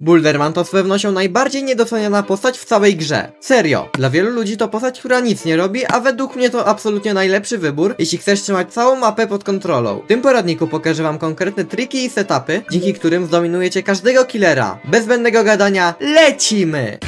Bulderman to z pewnością najbardziej niedoceniana postać w całej grze. Serio, dla wielu ludzi to postać, która nic nie robi, a według mnie to absolutnie najlepszy wybór, jeśli chcesz trzymać całą mapę pod kontrolą. W tym poradniku pokażę wam konkretne triki i setupy, dzięki którym zdominujecie każdego killera. Bez zbędnego gadania, lecimy!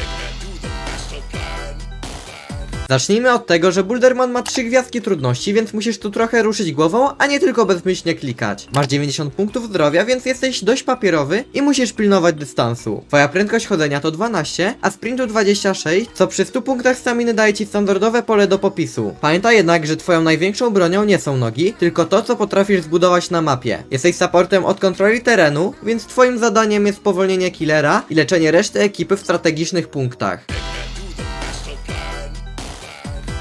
Zacznijmy od tego, że Boulderman ma 3 gwiazdki trudności, więc musisz tu trochę ruszyć głową, a nie tylko bezmyślnie klikać. Masz 90 punktów zdrowia, więc jesteś dość papierowy i musisz pilnować dystansu. Twoja prędkość chodzenia to 12, a sprintu 26, co przy 100 punktach staminy daje ci standardowe pole do popisu. Pamiętaj jednak, że twoją największą bronią nie są nogi, tylko to, co potrafisz zbudować na mapie. Jesteś supportem od kontroli terenu, więc twoim zadaniem jest powolnienie killera i leczenie reszty ekipy w strategicznych punktach.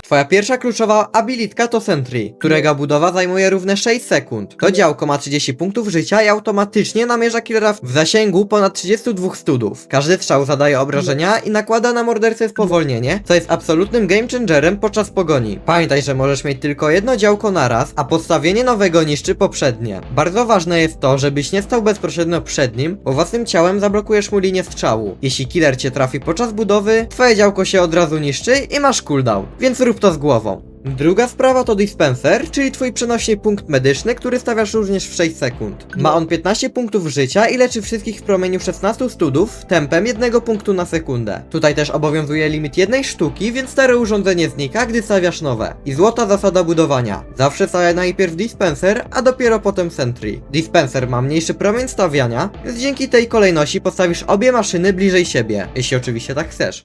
Twoja pierwsza kluczowa abilitka to Sentry, którego budowa zajmuje równe 6 sekund. To działko ma 30 punktów życia i automatycznie namierza killera w zasięgu ponad 32 studów. Każdy strzał zadaje obrażenia i nakłada na mordercę spowolnienie, co jest absolutnym game changerem podczas pogoni. Pamiętaj, że możesz mieć tylko jedno działko naraz, a podstawienie nowego niszczy poprzednie. Bardzo ważne jest to, żebyś nie stał bezpośrednio przed nim, bo własnym ciałem zablokujesz mu linię strzału. Jeśli killer cię trafi podczas budowy, twoje działko się od razu niszczy i masz cooldown, więc rób to z głową. Druga sprawa to dispenser, czyli twój przenośny punkt medyczny, który stawiasz również w 6 sekund. Ma on 15 punktów życia i leczy wszystkich w promieniu 16 studów tempem jednego punktu na sekundę. Tutaj też obowiązuje limit jednej sztuki, więc stare urządzenie znika, gdy stawiasz nowe. I złota zasada budowania. Zawsze stawiaj najpierw dispenser, a dopiero potem sentry. Dispenser ma mniejszy promień stawiania, więc dzięki tej kolejności postawisz obie maszyny bliżej siebie, jeśli oczywiście tak chcesz.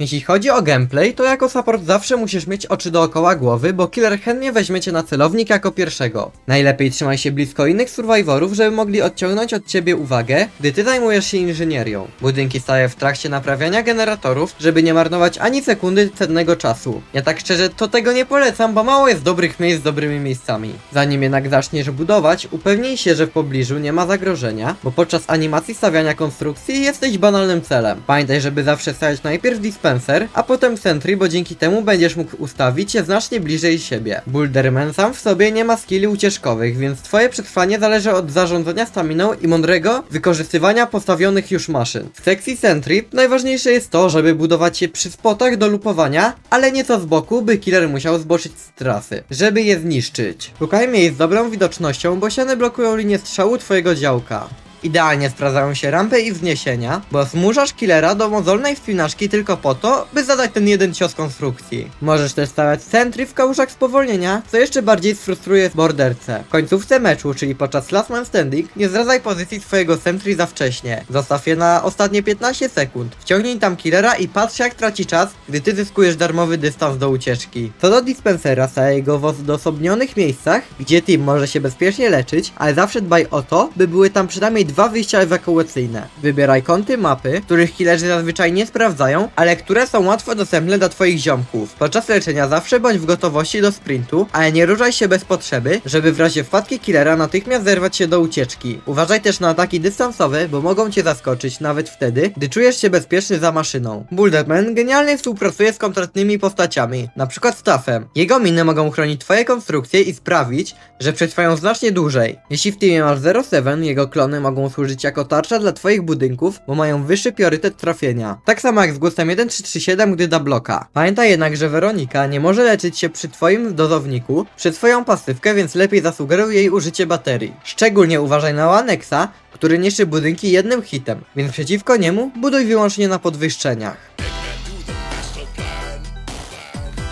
Jeśli chodzi o gameplay, to jako support zawsze musisz mieć oczy dookoła głowy, bo killer chętnie weźmie cię na celownik jako pierwszego. Najlepiej trzymaj się blisko innych survivorów, żeby mogli odciągnąć od ciebie uwagę, gdy ty zajmujesz się inżynierią. Budynki staje w trakcie naprawiania generatorów, żeby nie marnować ani sekundy cennego czasu. Ja tak szczerze to tego nie polecam, bo mało jest dobrych miejsc z dobrymi miejscami. Zanim jednak zaczniesz budować, upewnij się, że w pobliżu nie ma zagrożenia, bo podczas animacji stawiania konstrukcji jesteś banalnym celem. Pamiętaj, żeby zawsze stawiać najpierw dispenser, a potem sentry, bo dzięki temu będziesz mógł ustawić się znacznie bliżej siebie. Boulderman sam w sobie nie ma skilli ucieczkowych, więc twoje przetrwanie zależy od zarządzania staminą i mądrego wykorzystywania postawionych już maszyn. W sekcji sentry najważniejsze jest to, żeby budować je przy spotach do lupowania, ale nieco z boku, by killer musiał zboczyć z trasy, żeby je zniszczyć. Szukaj miejsc z dobrą widocznością, bo ściany blokują linię strzału twojego działka. Idealnie sprawdzają się rampy i wzniesienia, bo zmuszasz killera do mozolnej wspinaczki tylko po to, by zadać ten jeden cios konstrukcji. Możesz też stawiać centry w kałużach spowolnienia, co jeszcze bardziej sfrustruje borderce. W końcówce meczu, czyli podczas last man standing, nie zdradzaj pozycji swojego centry za wcześnie. Zostaw je na ostatnie 15 sekund. Wciągnij tam killera i patrz jak traci czas, gdy ty zyskujesz darmowy dystans do ucieczki. Co do dispensera, staje go w odosobnionych miejscach, gdzie team może się bezpiecznie leczyć, ale zawsze dbaj o to, by były tam przynajmniej dwa wyjścia ewakuacyjne. Wybieraj kąty mapy, których killerzy zazwyczaj nie sprawdzają, ale które są łatwo dostępne dla twoich ziomków. Podczas leczenia zawsze bądź w gotowości do sprintu, ale nie ruszaj się bez potrzeby, żeby w razie wpadki killera natychmiast zerwać się do ucieczki. Uważaj też na ataki dystansowe, bo mogą cię zaskoczyć nawet wtedy, gdy czujesz się bezpieczny za maszyną. Boulderman genialnie współpracuje z konkretnymi postaciami, przykład Staffem. Jego miny mogą chronić twoje konstrukcje i sprawić, że przetrwają znacznie dłużej. Jeśli w teamie masz 07, jego klony mogą służyć jako tarcza dla twoich budynków, bo mają wyższy priorytet trafienia. Tak samo jak z głosem 1337, gdy da bloka. Pamiętaj jednak, że Weronika nie może leczyć się przy twoim dozowniku, przy twoją pasywkę, więc lepiej zasugeruj jej użycie baterii. Szczególnie uważaj na Anexa, który niszczy budynki jednym hitem, więc przeciwko niemu buduj wyłącznie na podwyższeniach.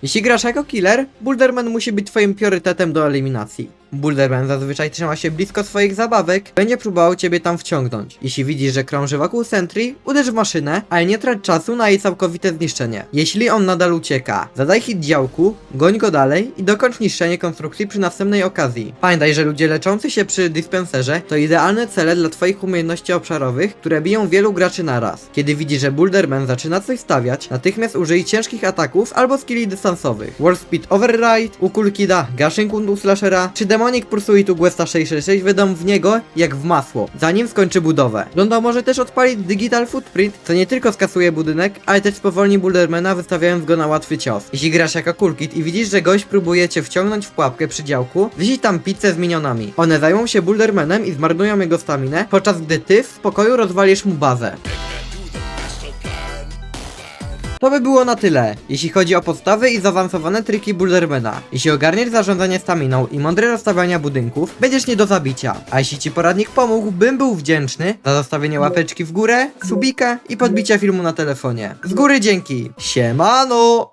Jeśli grasz jako killer, Boulderman musi być twoim priorytetem do eliminacji. Boulderman zazwyczaj trzyma się blisko swoich zabawek, będzie próbował ciebie tam wciągnąć. Jeśli widzisz, że krąży wokół Sentry, uderz w maszynę, ale nie trać czasu na jej całkowite zniszczenie. Jeśli on nadal ucieka, zadaj hit działku, goń go dalej i dokończ niszczenie konstrukcji przy następnej okazji. Pamiętaj, że ludzie leczący się przy dispenserze to idealne cele dla twoich umiejętności obszarowych, które biją wielu graczy naraz. Kiedy widzisz, że Boulderman zaczyna coś stawiać, natychmiast użyj ciężkich ataków albo skilli dystansowych. Warp Speed Override, Ukulkida, Gashing Undu Slashera czy Demonik Pursuit u Questa 666 wydam w niego jak w masło, zanim skończy budowę. Donda może też odpalić Digital Footprint, co nie tylko skasuje budynek, ale też spowolni Bouldermana wystawiając go na łatwy cios. Jeśli grasz jako Coolkit i widzisz, że gość próbuje cię wciągnąć w pułapkę przy działku, wyślij tam pizzę z minionami. One zajmą się Bouldermanem i zmarnują jego staminę, podczas gdy ty w spokoju rozwalisz mu bazę. To by było na tyle, jeśli chodzi o podstawy i zaawansowane triki Bouldermana. Jeśli ogarniesz zarządzanie staminą i mądre rozstawiania budynków, będziesz nie do zabicia. A jeśli ci poradnik pomógł, bym był wdzięczny za zostawienie łapeczki w górę, subika i podbicia filmu na telefonie. Z góry dzięki. Siemano!